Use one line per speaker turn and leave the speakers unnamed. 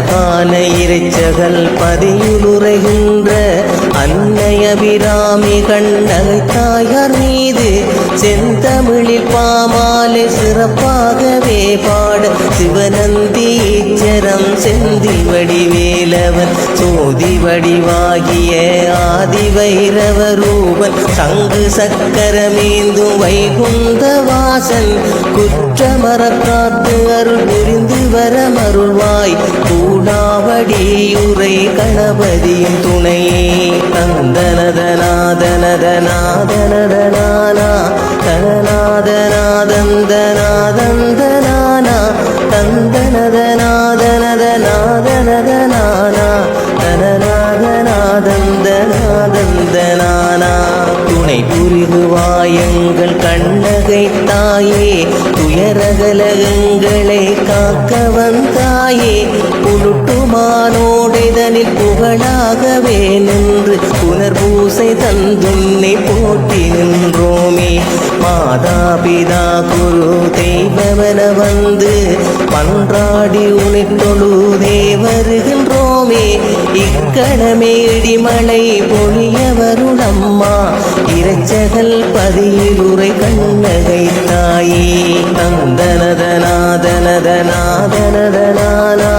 அழகான இறைச்சகல் பதியுலுரைகின்ற கண்ணகை தாயார் மீது செந்தமிழில் பாமாலை சிறப்பாகவே பாட. சிவநந்தி ஈச்சரம் செந்தி வடிவேலவன் சோதி வடிவாகிய ஆதி வைரவரூபன் சங்கு சக்கரமேந்தும் வைகுந்த வாசன் குற்றமரக்காத்து அருள் புரிந்து வர மருள்வாய். கூடாவடியுரை கணபதியின் துணையே தந்தனதனாதனதனாதனதனானா. தனநாதனாதந்தனாதந்தனானா. தந்தனதனாதனதனாதனதனானா. தனநாதனாதந்தனாதந்தனானா. துணை புரிதுவாயங்கள் கண்ணகை தாயே. துயரகலகங்களை காக்க வந்தாயே. புலுட்டுமானோடைதனில் நின்று புனர்பூசை தந்துன்னை போட்டி நின்றோமே. மாதா பிதா குரு தெய்வமென வந்து பன்றாடி உனித்தொழுதே வருகின்றோமே இக்கணமே இடிமலை பொழிய வருணம்மா இறைச்சகல் பதியில் கண்ணகை தாயே நந்தனதனாதனதனாதனதனானா